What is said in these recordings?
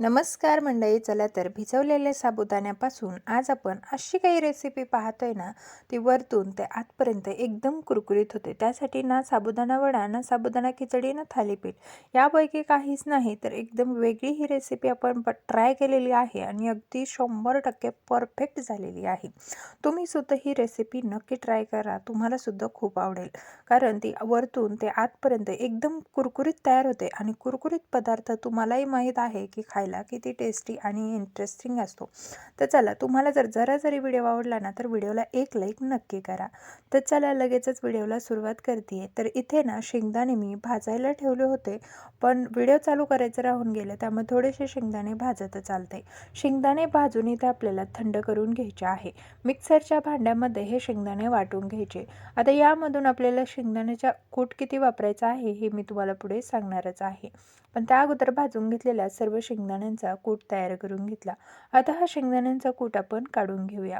नमस्कार मंडळी चला तर भिजवलेल्या साबुदाण्यापासून आज आपण अशी काही रेसिपी पाहतोय ना ती वरतून ते आतपर्यंत एकदम कुरकुरीत होते. त्यासाठी ना साबुदाणा वडा ना साबुदाणा खिचडी ना थालीपीठ यापैकी काहीच नाही तर एकदम वेगळी ही रेसिपी आपण ट्राय केलेली आहे आणि अगदी शंभर टक्के परफेक्ट झालेली आहे. तुम्ही सुद्धा ही रेसिपी नक्की ट्राय करा तुम्हाला सुद्धा खूप आवडेल. कारण ती वरतून ते आतपर्यंत एकदम कुरकुरीत तयार होते आणि कुरकुरीत पदार्थ तुम्हालाही माहीत आहे की खायला किती टेस्टी आणि इंटरेस्टिंग असतो. तर चला तुम्हाला जर जरा जरी व्हिडिओ आवडला ना तर व्हिडिओला एक लाईक नक्की करा. तर चला लगेचच व्हिडिओला सुरुवात करते तर इथे ना शेंगदाणे मी भाजायला ठेवले होते पण व्हिडिओ चालू करायचं राहून गेलं त्यामुळे थोडेसे शेंगदाणे भाजत चालते शेंगदाणे भाजून इथे आपल्याला थंड करून घ्यायचे आहे. मिक्सरच्या भांड्यामध्ये हे शेंगदाणे वाटून घ्यायचे. आता यामधून आपल्याला शेंगदाण्याचा कूट किती वापरायचा आहे हे मी तुम्हाला पुढे सांगणारच आहे. पण त्या अगोदर भाजून घेतलेल्या सर्व शेंगदाण्यांचा कूट तयार करून घेतला. आता हा शेंगदाण्यांचा कूट आपण काढून घेऊया.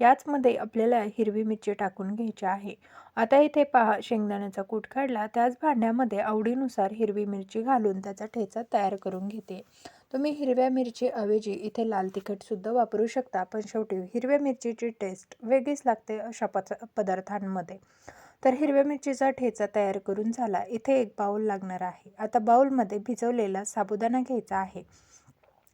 याचमध्ये आपल्याला हिरवी मिरची टाकून घ्यायची आहे. आता इथे पहा शेंगदाण्याचा कूट काढला. त्याच भांड्यामध्ये आवडीनुसार हिरवी मिरची घालून त्याचा ठेचा तयार करून घेते. तुम्ही हिरव्या मिरची ऐवजी इथे लाल तिखटसुद्धा वापरू शकता पण शेवटी हिरव्या मिरचीची टेस्ट वेगळीच लागते अशा पच पदार्थांमध्ये. तर हिरव्या मिरचीचा ठेचा तयार करून झाला. इथे एक बाऊल लागणार आहे. आता बाऊलमध्ये भिजवलेला साबुदाणा घ्यायचा आहे.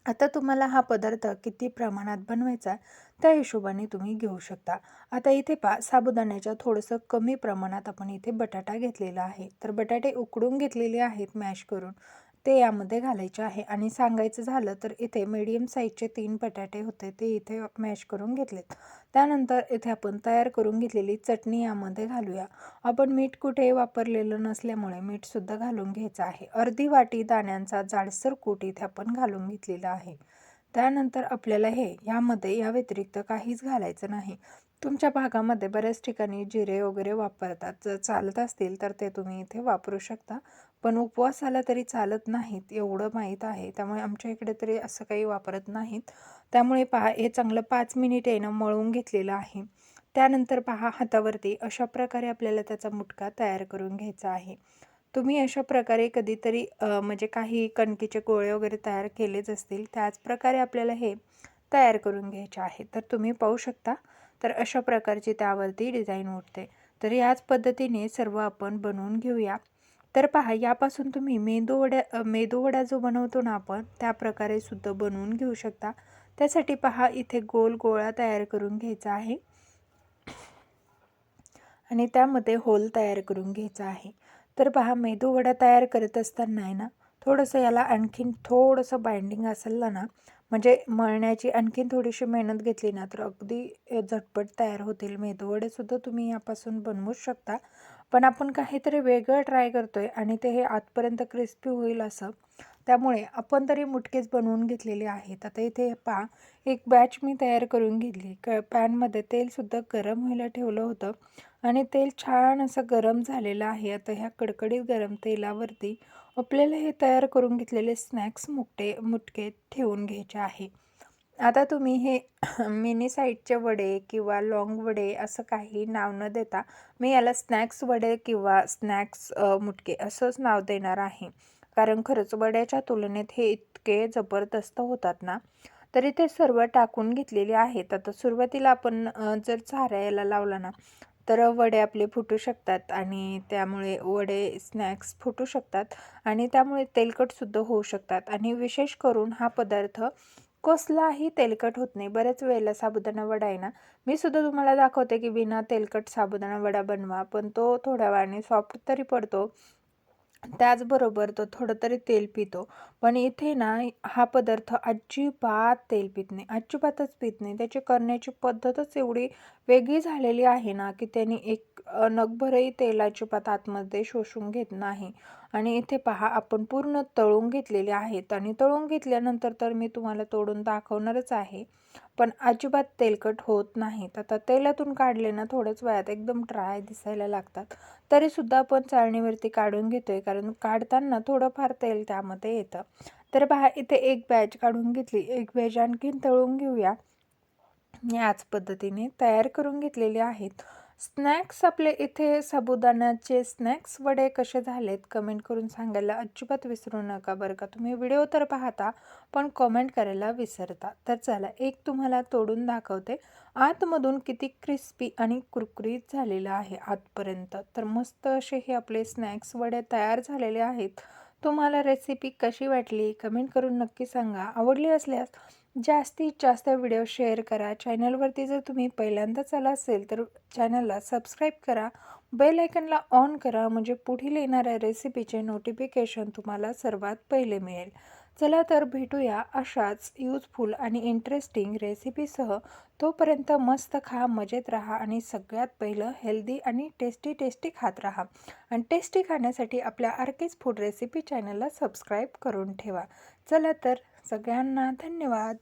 आता तुम्हाला हा पदार्थ किती प्रमाणात बनवायचा त्या हिशोबाने तुम्ही घेऊ शकता. आता इथे पा साबुदाण्याच्या थोडंसं कमी प्रमाणात आपण इथे बटाटा घेतलेला आहे. तर बटाटे उकडून घेतलेले आहेत मॅश करून. ते यामध्ये घालायचे आहे. आणि सांगायचं झालं तर इथे मीडियम साईजचे तीन बटाटे होते ते इथे मॅश करून घेतलेत. त्यानंतर इथे आपण तयार करून घेतलेली चटणी यामध्ये घालूया. आपण मीठ कुठे वापरलेलं नसल्यामुळे मीठसुद्धा घालून घ्यायचं आहे. अर्धी वाटी दाण्यांचा जाडसर कूट इथे आपण घालून घेतलेला आहे. त्यानंतर आपल्याला हे यामध्ये या व्यतिरिक्त काहीच घालायचं नाही. तुमच्या भागामध्ये बऱ्याच ठिकाणी जिरे वगैरे वापरतात. जर चालत असतील तर ते तुम्ही इथे वापरू शकता. पण उपवास आला तरी चालत नाहीत एवढं माहीत आहे. त्यामुळे आमच्या इकडे तरी असं काही वापरत नाहीत. त्यामुळे पहा हे चांगलं पाच मिनिट येणं मळून घेतलेलं आहे. त्यानंतर पहा हातावरती अशा प्रकारे आपल्याला त्याचा मुटका तयार करून घ्यायचा आहे. तुम्ही अशा प्रकारे कधीतरी म्हणजे काही कणकीचे गोळे वगैरे तयार केलेच असतील. त्याच प्रकारे आपल्याला हे तयार करून घ्यायचे आहे. तर तुम्ही पाहू शकता. तर अशा प्रकारची त्यावरती डिझाईन उठते तर याच पद्धतीने सर्व आपण बनवून घेऊया. तर पहा यापासून तुम्ही मेदूवड्या वड्या मेदू वडा जो बनवतो ना आपण त्या प्रकारे सुद्धा बनवून घेऊ शकता. त्यासाठी पहा इथे गोल गोळा तयार करून घ्यायचा आहे. आणि त्यामध्ये होल तयार करून घ्यायचा आहे. तर पहा मेदू वडा तयार करत असताना आहे ना थोडंसं याला आणखीन थोडंसं बाइंडिंग असेल ना म्हणजे मळण्याची आणखीन थोडीशी मेहनत घेतली ना तर अगदी झटपट तयार होतील मेदूवडेसुद्धा तुम्ही यापासून बनवूच शकता. पण आपण काहीतरी वेगळं ट्राय करतो आहे आणि ते हे आतपर्यंत क्रिस्पी होईल असं त्यामुळे आपण तरी मुटकेच बनवून घेतलेले आहेत. आता इथे पहा एक बॅच मी तयार करून घेतली. क पॅनमध्ये तेलसुद्धा गरम व्हायला ठेवलं होतं आणि तेल छान असं गरम झालेलं आहे. आता ह्या कडकडीत गरम तेलावरती आपल्याला हे तयार करून घेतलेले स्नॅक्स मुकटे मुटके ठेवून घ्यायचे आहे. आता तुम्ही हे मिनी साईजचे वडे किंवा लाँग वडे असं काही नाव न देता मी याला स्नॅक्स वडे किंवा स्नॅक्स मुटके असंच नाव देणार आहे. कारण खरंच वड्याच्या तुलनेत हे इतके जबरदस्त होतात ना तरी ते सर्व टाकून घेतलेले आहेत. आता सुरुवातीला आपण जर चारायला लावला ना तर वडे आपले फुटू शकतात आणि त्यामुळे वडे स्नॅक्स फुटू शकतात आणि त्यामुळे तेलकटसुद्धा होऊ शकतात. आणि विशेष करून हा पदार्थ कसलाही तेलकट होत नाही. बऱ्याच वेळेला साबुदाणा वडा आहे ना मी सुद्धा तुम्हाला दाखवते की बिना तेलकट साबुदाणा वडा बनवा पण तो थोड्या वेळाने सॉफ्ट तरी पडतो. त्याचबरोबर तो थोडं तरी तेल पितो. पण इथे ना हा पदार्थ अजिबात तेल पित नाही. अजिबातच पित नाही. त्याची करण्याची पद्धतच एवढी वेगळी झालेली आहे ना की त्यांनी एक नगभरही तेलाची पात आतमध्ये शोषून घेत नाही. आणि इथे पहा आपण पूर्ण तळून घेतलेले आहेत. आणि तळून घेतल्यानंतर तर मी तुम्हाला तोडून दाखवणारच आहे. पण अजिबात तेलकट होत नाहीत आता तेलातून काढले ना थोड्याच वेळात एकदम ड्राय दिसायला लागतात. तरीसुद्धा आपण चाळणीवरती काढून घेतो आहे कारण काढताना थोडंफार तेल त्यामध्ये येतं. तर पहा इथे एक बॅच काढून घेतली. एक बॅच आणखीन तळून घेऊया. याच पद्धतीने तयार करून घेतलेले आहेत. स्नॅक्स आपले इथे साबुदाण्याचे स्नॅक्स वडे कसे झालेत कमेंट करून सांगायला अजिबात विसरू नका बरं का. तुम्ही व्हिडिओ तर पाहता पण कमेंट करायला विसरता. तर चला एक तुम्हाला तोडून दाखवते. आतमधून किती क्रिस्पी आणि कुरकुरीत झालेलं आहे आतपर्यंत. तर मस्त असे हे आपले स्नॅक्स वडे तयार झालेले आहेत. तुम्हाला रेसिपी कशी वाटली कमेंट करून नक्की सांगा. आवडली असल्यास जास्तीत जास्त व्हिडिओ शेअर करा. चॅनलवरती जर तुम्ही पहिल्यांदाच आला असेल तर चॅनलला सबस्क्राईब करा. बेल आयकनला ऑन करा म्हणजे पुढील येणाऱ्या रेसिपीचे नोटिफिकेशन तुम्हाला सर्वात पहिले मिळेल. चला तर भेटूया अशाच यूजफुल आणि इंटरेस्टिंग रेसिपीसह. तोपर्यंत मस्त खा मजेत राहा आणि सगळ्यात पहिलं हेल्दी आणि टेस्टी टेस्टी खात राहा. आणि टेस्टी खाण्यासाठी आपल्या आर्केस फूड रेसिपी चॅनलला सबस्क्राईब करून ठेवा. चला तर सगळ्यांना धन्यवाद.